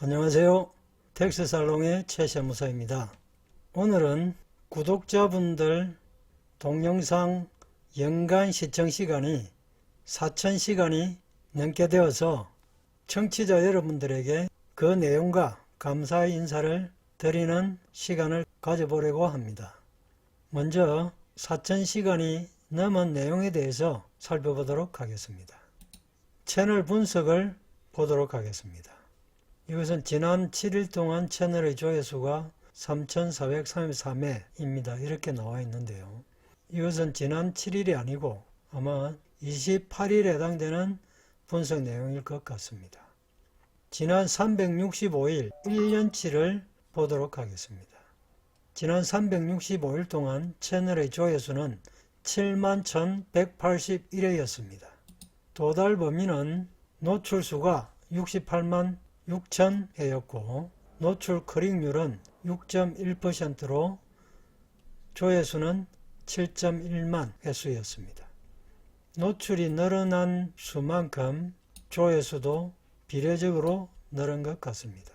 안녕하세요. 텍스살롱의 최세무사입니다. 오늘은 구독자분들 동영상 연간 시청 시간이 4,000시간이 넘게 되어서 청취자 여러분들에게 그 내용과 감사의 인사를 드리는 시간을 가져보려고 합니다. 먼저 4,000시간이 넘은 내용에 대해서 살펴보도록 하겠습니다. 채널 분석을 보도록 하겠습니다. 이것은 지난 7일 동안 채널의 조회수가 3,433회입니다. 이렇게 나와 있는데요. 이것은 지난 7일이 아니고 아마 28일에 해당되는 분석 내용일 것 같습니다. 지난 365일 1년치를 보도록 하겠습니다. 지난 365일 동안 채널의 조회수는 71,181회였습니다. 도달 범위는 노출수가 68만 6천 회였고 노출 클릭률은 6.1%로 조회수는 7.1만 회수였습니다. 노출이 늘어난 수만큼 조회수도 비례적으로 늘은 것 같습니다.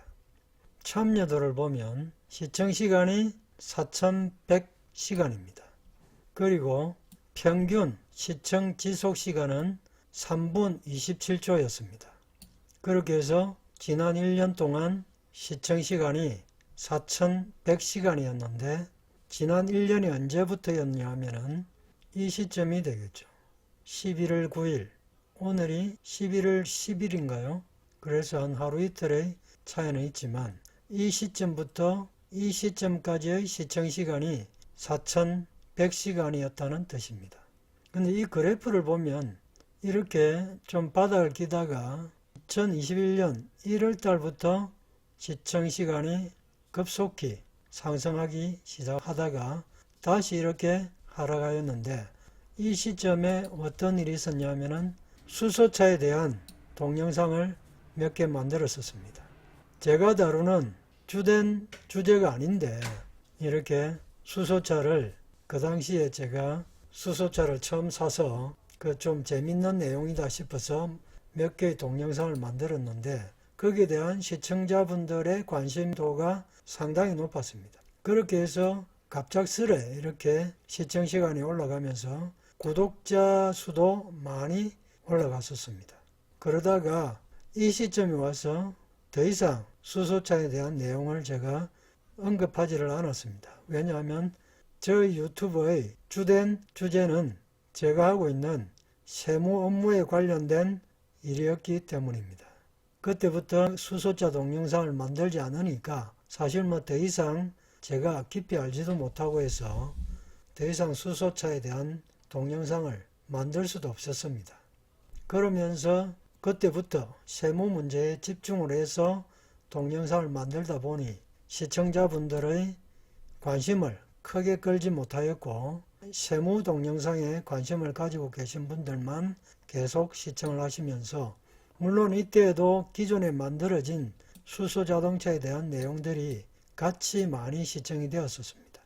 참여도를 보면 시청시간이 4,100시간입니다. 그리고 평균 시청 지속시간은 3분 27초였습니다. 그렇게 해서 지난 1년 동안 시청시간이 4,100시간이었는데 지난 1년이 언제부터였냐 하면은 이 시점이 되겠죠. 11월 9일 오늘이 11월 10일인가요? 그래서 한 하루 이틀의 차이는 있지만 이 시점부터 이 시점까지의 시청시간이 4,100시간이었다는 뜻입니다. 근데 이 그래프를 보면 이렇게 좀 바닥을 기다가 2021년 1월 달부터 시청 시간이 급속히 상승하기 시작하다가 다시 이렇게 하락하였는데 이 시점에 어떤 일이 있었냐면은 수소차에 대한 동영상을 몇 개 만들었었습니다. 제가 다루는 주된 주제가 아닌데 이렇게 수소차를 그 당시에 제가 수소차를 처음 사서 그 좀 재밌는 내용이다 싶어서 몇 개의 동영상을 만들었는데 거기에 대한 시청자분들의 관심도가 상당히 높았습니다. 그렇게 해서 갑작스레 이렇게 시청 시간이 올라가면서 구독자 수도 많이 올라갔었습니다. 그러다가 이 시점에 와서 더 이상 수소차에 대한 내용을 제가 언급하지를 않았습니다. 왜냐하면 저희 유튜브의 주된 주제는 제가 하고 있는 세무 업무에 관련된 일이었기 때문입니다. 그때부터 수소차 동영상을 만들지 않으니까 사실 뭐 더 이상 제가 깊이 알지도 못하고 해서 더 이상 수소차에 대한 동영상을 만들 수도 없었습니다. 그러면서 그때부터 세무 문제에 집중을 해서 동영상을 만들다 보니 시청자분들의 관심을 크게 끌지 못하였고 세무 동영상에 관심을 가지고 계신 분들만 계속 시청을 하시면서 물론 이때에도 기존에 만들어진 수소 자동차에 대한 내용들이 같이 많이 시청이 되었었습니다.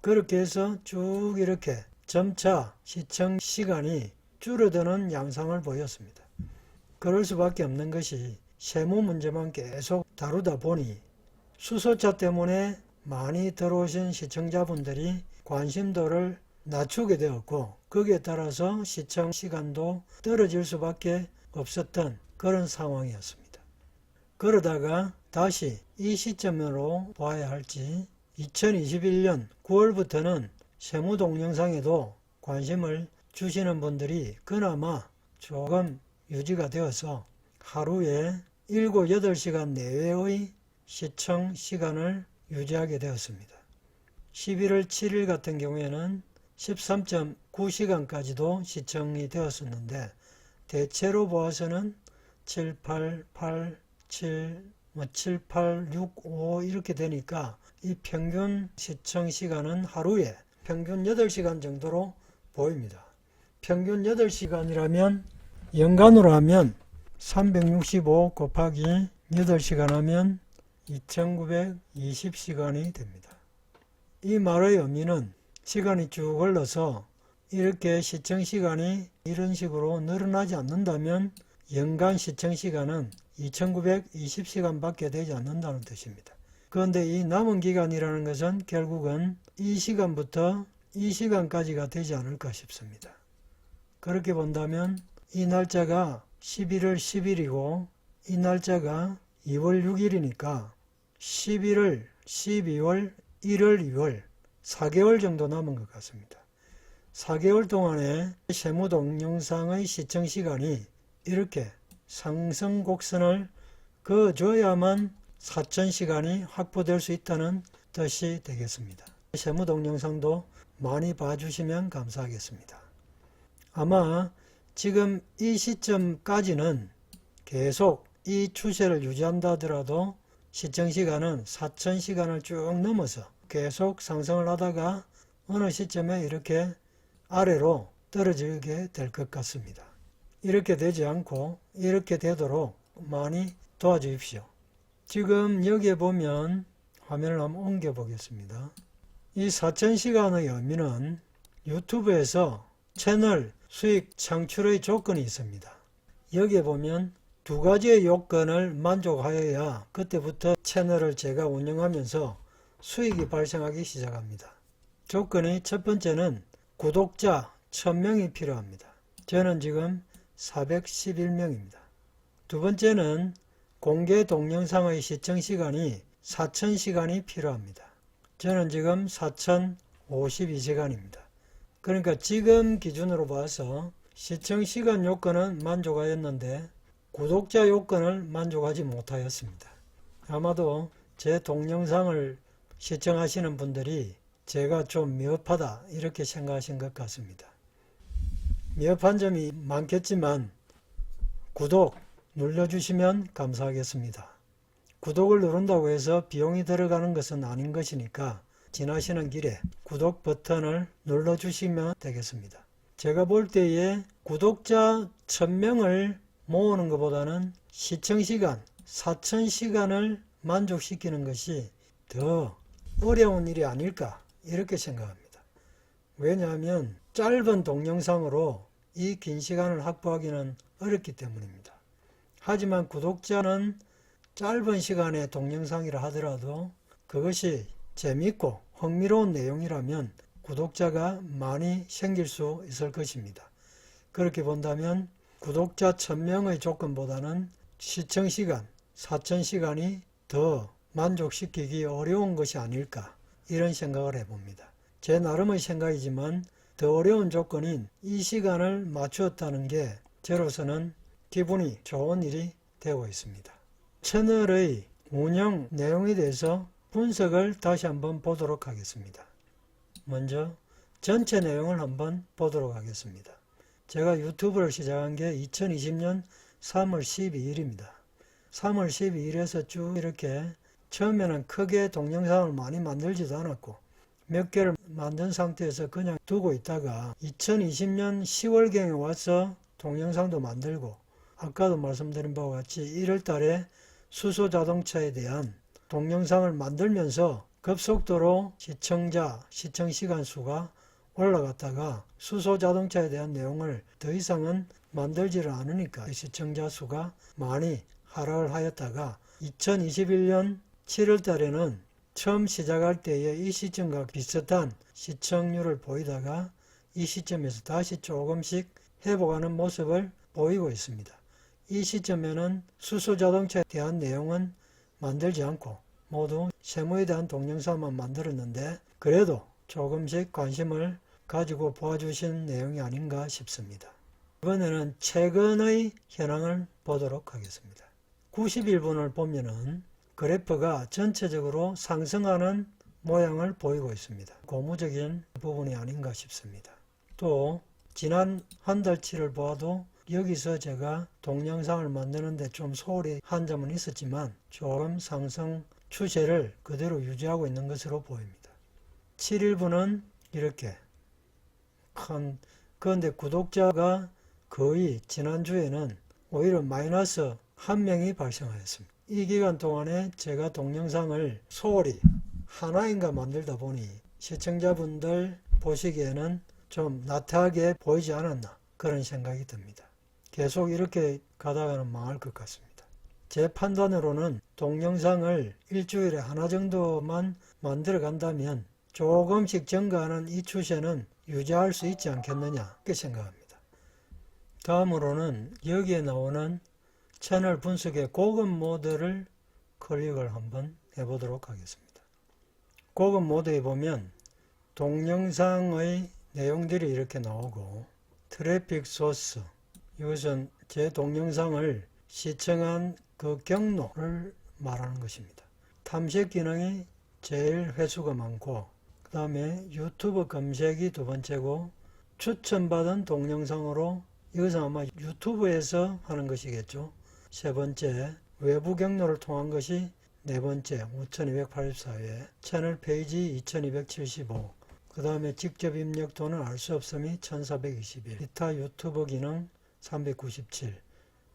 그렇게 해서 쭉 이렇게 점차 시청 시간이 줄어드는 양상을 보였습니다. 그럴 수밖에 없는 것이 세무 문제만 계속 다루다 보니 수소차 때문에 많이 들어오신 시청자분들이 관심도를 낮추게 되었고 거기에 따라서 시청 시간도 떨어질 수밖에 없었던 그런 상황이었습니다. 그러다가 다시 이 시점으로 봐야 할지 2021년 9월부터는 세무 동영상에도 관심을 주시는 분들이 그나마 조금 유지가 되어서 하루에 7, 8시간 내외의 시청 시간을 유지하게 되었습니다. 11월 7일 같은 경우에는 13.9시간까지도 시청이 되었었는데 대체로 보아서는 7, 8, 8, 7, 뭐 7, 8, 6, 5 이렇게 되니까 이 평균 시청 시간은 하루에 평균 8시간 정도로 보입니다. 평균 8시간이라면 연간으로 하면 365 곱하기 8시간 하면 2920시간이 됩니다. 이 말의 의미는 시간이 쭉 흘러서 이렇게 시청 시간이 이런 식으로 늘어나지 않는다면 연간 시청 시간은 2920시간밖에 되지 않는다는 뜻입니다. 그런데 이 남은 기간이라는 것은 결국은 이 시간부터 이 시간까지가 되지 않을까 싶습니다. 그렇게 본다면 이 날짜가 11월 10일이고 이 날짜가 2월 6일이니까 11월, 12월, 1월, 2월 4개월 정도 남은 것 같습니다. 4개월 동안에 세무 동 영상의 시청 시간이 이렇게 상승 곡선을 그어줘야만 4,000시간이 확보될 수 있다는 뜻이 되겠습니다. 세무 동 영상도 많이 봐주시면 감사하겠습니다. 아마 지금 이 시점까지는 계속 이 추세를 유지한다 하더라도 시청 시간은 4,000시간을 쭉 넘어서 계속 상승을 하다가 어느 시점에 이렇게 아래로 떨어지게 될 것 같습니다. 이렇게 되지 않고 이렇게 되도록 많이 도와주십시오. 지금 여기에 보면 화면을 한번 옮겨 보겠습니다. 이 4,000시간의 의미는 유튜브에서 채널 수익 창출의 조건이 있습니다. 여기에 보면 두 가지의 요건을 만족하여야 그때부터 채널을 제가 운영하면서 수익이 발생하기 시작합니다. 조건이 첫 번째는 구독자 1000명이 필요합니다. 저는 지금 411명입니다. 두 번째는 공개 동영상의 시청 시간이 4000시간이 필요합니다. 저는 지금 4052시간입니다. 그러니까 지금 기준으로 봐서 시청 시간 요건은 만족하였는데 구독자 요건을 만족하지 못하였습니다. 아마도 제 동영상을 시청하시는 분들이 제가 좀 미흡하다 이렇게 생각하신 것 같습니다. 미흡한 점이 많겠지만 구독 눌러주시면 감사하겠습니다. 구독을 누른다고 해서 비용이 들어가는 것은 아닌 것이니까 지나시는 길에 구독 버튼을 눌러주시면 되겠습니다. 제가 볼 때에 구독자 1000명을 모으는 것보다는 시청시간 4000시간을 만족시키는 것이 더 어려운 일이 아닐까 이렇게 생각합니다. 왜냐하면 짧은 동영상으로 이 긴 시간을 확보하기는 어렵기 때문입니다. 하지만 구독자는 짧은 시간의 동영상이라 하더라도 그것이 재밌고 흥미로운 내용이라면 구독자가 많이 생길 수 있을 것입니다. 그렇게 본다면 구독자 1000명의 조건보다는 시청시간 4000시간이 더 만족시키기 어려운 것이 아닐까 이런 생각을 해봅니다. 제 나름의 생각이지만 더 어려운 조건인 이 시간을 맞추었다는 게 저로서는 기분이 좋은 일이 되고 있습니다. 채널의 운영 내용에 대해서 분석을 다시 한번 보도록 하겠습니다. 먼저 전체 내용을 한번 보도록 하겠습니다. 제가 유튜브를 시작한 게 2020년 3월 12일입니다. 3월 12일에서 쭉 이렇게 처음에는 크게 동영상을 많이 만들지도 않았고 몇 개를 만든 상태에서 그냥 두고 있다가 2020년 10월경에 와서 동영상도 만들고 아까도 말씀드린 바와 같이 1월 달에 수소 자동차에 대한 동영상을 만들면서 급속도로 시청자, 시청 시간 수가 올라갔다가 수소 자동차에 대한 내용을 더 이상은 만들지를 않으니까 시청자 수가 많이 하락을 하였다가 2021년 7월 달에는 처음 시작할 때의 이 시점과 비슷한 시청률을 보이다가 이 시점에서 다시 조금씩 회복하는 모습을 보이고 있습니다. 이 시점에는 수소 자동차에 대한 내용은 만들지 않고 모두 세무에 대한 동영상만 만들었는데 그래도 조금씩 관심을 가지고 보아주신 내용이 아닌가 싶습니다. 이번에는 최근의 현황을 보도록 하겠습니다. 91분을 보면은 그래프가 전체적으로 상승하는 모양을 보이고 있습니다. 고무적인 부분이 아닌가 싶습니다. 또 지난 한 달치를 보아도 여기서 제가 동영상을 만드는데 좀 소홀히 한 점은 있었지만 조금 상승 추세를 그대로 유지하고 있는 것으로 보입니다. 7일분은 이렇게 큰 그런데 구독자가 거의 지난주에는 오히려 마이너스 한 명이 발생하였습니다. 이 기간 동안에 제가 동영상을 소홀히 하나인가 만들다 보니 시청자분들 보시기에는 좀 나태하게 보이지 않았나 그런 생각이 듭니다. 계속 이렇게 가다가는 망할 것 같습니다. 제 판단으로는 동영상을 일주일에 하나 정도만 만들어 간다면 조금씩 증가하는 이 추세는 유지할 수 있지 않겠느냐 이렇게 생각합니다. 다음으로는 여기에 나오는 채널 분석의 고급 모드를 클릭을 한번 해보도록 하겠습니다. 고급 모드에 보면 동영상의 내용들이 이렇게 나오고 트래픽 소스 이것은 제 동영상을 시청한 그 경로를 말하는 것입니다. 탐색 기능이 제일 회수가 많고 그 다음에 유튜브 검색이 두 번째고 추천받은 동영상으로 이것은 아마 유튜브에서 하는 것이겠죠. 세 번째 외부 경로를 통한 것이 네 번째 5284회 채널 페이지 2275 그 다음에 직접 입력 또는 알 수 없음이 1421 기타 유튜브 기능 397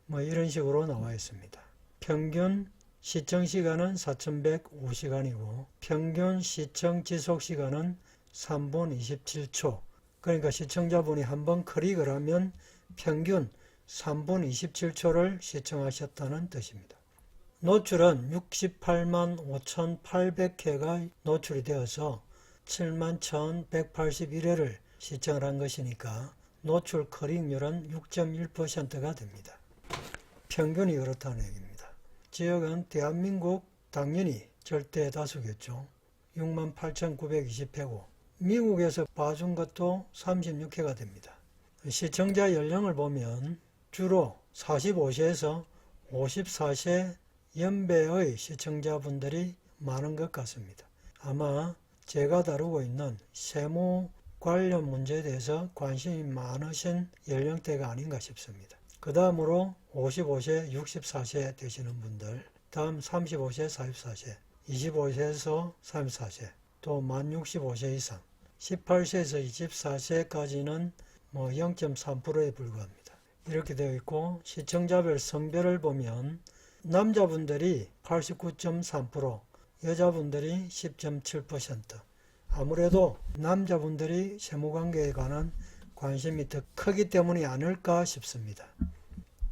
뭐 이런 식으로 나와 있습니다. 평균 시청 시간은 4105시간이고 평균 시청 지속 시간은 3분 27초. 그러니까 시청자분이 한번 클릭을 하면 평균 3분 27초를 시청하셨다는 뜻입니다. 노출은 68만 5,800회가 노출이 되어서 7만 1,181회를 시청을 한 것이니까 노출 클릭률은 6.1%가 됩니다. 평균이 그렇다는 얘기입니다. 지역은 대한민국 당연히 절대 다수겠죠. 68,920회고 미국에서 봐준 것도 36회가 됩니다. 시청자 연령을 보면 주로 45세에서 54세 연배의 시청자분들이 많은 것 같습니다. 아마 제가 다루고 있는 세무 관련 문제에 대해서 관심이 많으신 연령대가 아닌가 싶습니다. 그 다음으로 55세, 64세 되시는 분들, 다음 35세, 44세, 25세에서 34세, 또 만 65세 이상, 18세에서 24세까지는 뭐 0.3%에 불과합니다. 이렇게 되어 있고 시청자별 성별을 보면 남자분들이 89.3%, 여자분들이 10.7%. 아무래도 남자분들이 세무관계에 관한 관심이 더 크기 때문이 아닐까 싶습니다.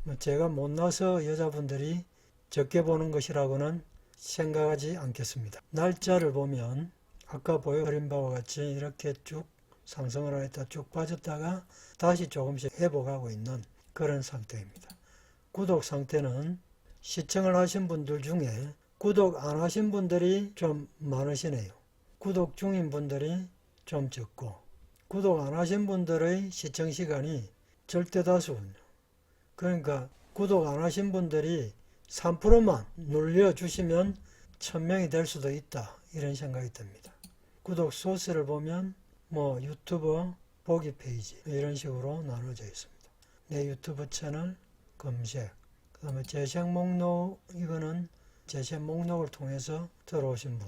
뭐 제가 못나서 여자분들이 적게 보는 것이라고는 생각하지 않겠습니다. 날짜를 보면 아까 보여드린 바와 같이 이렇게 쭉 상승을 했다 쭉 빠졌다가 다시 조금씩 회복하고 있는 그런 상태입니다. 구독 상태는 시청을 하신 분들 중에 구독 안 하신 분들이 좀 많으시네요. 구독 중인 분들이 좀 적고 구독 안 하신 분들의 시청 시간이 절대 다수군요. 그러니까 구독 안 하신 분들이 3%만 눌려주시면 1000명이 될 수도 있다. 이런 생각이 듭니다. 구독 소스를 보면 뭐 유튜버 보기 페이지 이런 식으로 나눠져 있습니다. 내 유튜브 채널 검색 그 다음에 재생 목록 이거는 재생 목록을 통해서 들어오신 분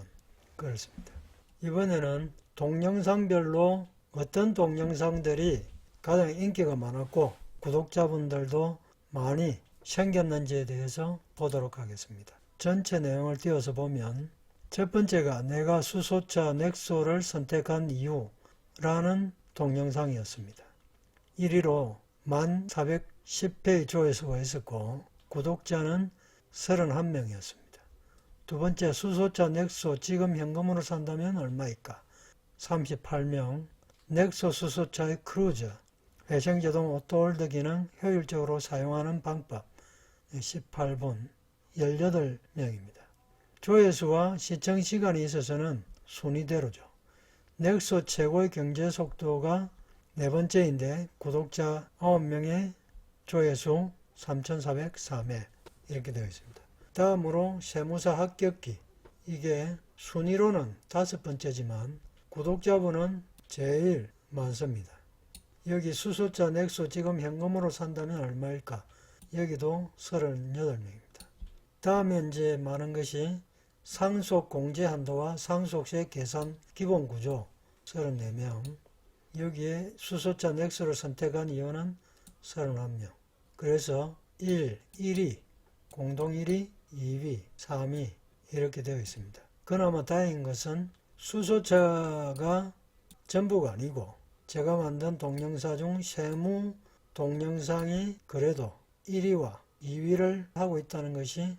그렇습니다. 이번에는 동영상별로 어떤 동영상들이 가장 인기가 많았고 구독자분들도 많이 생겼는지에 대해서 보도록 하겠습니다. 전체 내용을 띄워서 보면 첫 번째가 내가 수소차 넥소를 선택한 이유라는 동영상이었습니다. 1위로 1410회의 조회수가 있었고 구독자는 31명이었습니다. 두 번째 수소차 넥소 지금 현금으로 산다면 얼마일까? 38명 넥소 수소차의 크루즈 회생제동 오토홀드 기능 효율적으로 사용하는 방법 18분 18명입니다. 조회수와 시청 시간이 있어서는 순위대로죠. 넥소 최고의 경제 속도가 네 번째인데 구독자 9명의 조회수 3,403회 이렇게 되어 있습니다. 다음으로 세무사 합격기 이게 순위로는 다섯 번째지만 구독자분은 제일 많습니다. 여기 수소자 넥소 지금 현금으로 산다면 얼마일까? 여기도 38명입니다. 다음에 이제 많은 것이 상속 공제 한도와 상속세 계산 기본 구조 34명. 여기에 수소자 넥소를 선택한 이유는 31명. 그래서 1, 1위, 공동 1위, 2위, 3위 이렇게 되어 있습니다. 그나마 다행인 것은 수소차가 전부가 아니고 제가 만든 동영상 중 세무 동영상이 그래도 1위와 2위를 하고 있다는 것이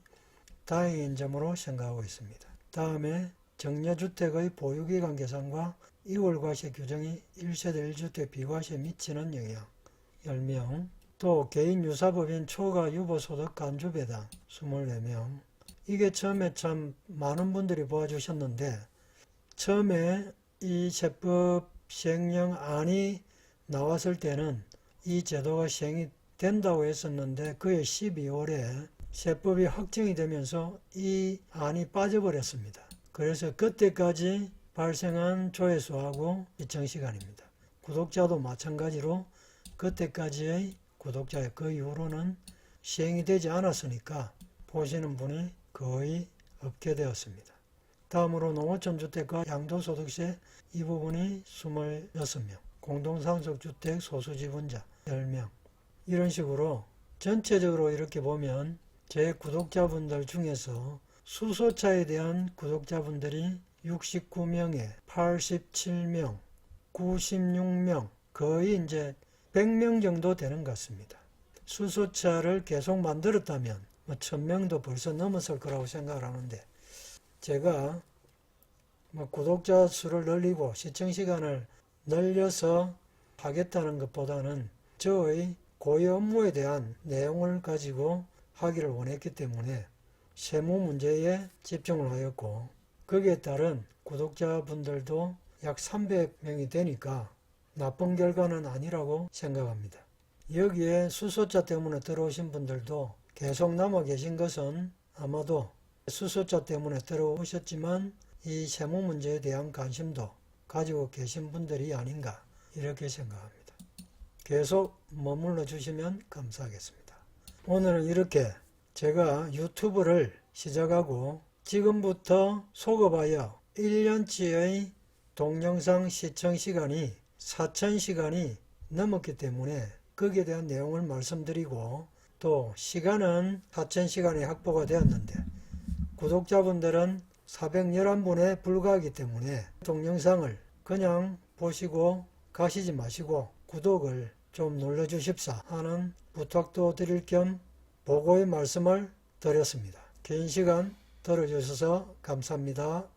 다행인 점으로 생각하고 있습니다. 다음에 정려주택의 보유기간 계산과 2월 과세 규정이 1세대 1주택 비과세에 미치는 영향. 10명. 또 개인 유사법인 초과 유보소득 간주배당 24명. 이게 처음에 참 많은 분들이 보아주셨는데 처음에 이 세법 시행령안이 나왔을 때는 이 제도가 시행이 된다고 했었는데 그해 12월에 세법이 확정이 되면서 이 안이 빠져버렸습니다. 그래서 그때까지 발생한 조회수하고 시청 시간입니다. 구독자도 마찬가지로 그때까지의 구독자의 그 이후로는 시행이 되지 않았으니까 보시는 분이 거의 없게 되었습니다. 다음으로 농어촌 주택과 양도소득세 이 부분이 26명, 공동상속주택 소수지분자 10명 이런 식으로 전체적으로 이렇게 보면 제 구독자분들 중에서 수소차에 대한 구독자분들이 69명에 87명, 96명, 거의 이제 100명 정도 되는 것 같습니다. 수소차를 계속 만들었다면 뭐 1000명도 벌써 넘었을 거라고 생각을 하는데 제가 뭐 구독자 수를 늘리고 시청 시간을 늘려서 하겠다는 것보다는 저의 고유 업무에 대한 내용을 가지고 하기를 원했기 때문에 세무 문제에 집중을 하였고 거기에 따른 구독자분들도 약 300명이 되니까 나쁜 결과는 아니라고 생각합니다. 여기에 수소자 때문에 들어오신 분들도 계속 남아 계신 것은 아마도 수소자 때문에 들어오셨지만 이 세무 문제에 대한 관심도 가지고 계신 분들이 아닌가 이렇게 생각합니다. 계속 머물러 주시면 감사하겠습니다. 오늘은 이렇게 제가 유튜브를 시작하고 지금부터 속어봐야 1년치의 동영상 시청 시간이 4,000시간이 넘었기 때문에 거기에 대한 내용을 말씀드리고 또 시간은 4,000시간이 확보가 되었는데 구독자분들은 411분에 불과하기 때문에 동영상을 그냥 보시고 가시지 마시고 구독을 좀 눌러주십사 하는 부탁도 드릴 겸 보고의 말씀을 드렸습니다. 긴 시간 들어주셔서 감사합니다.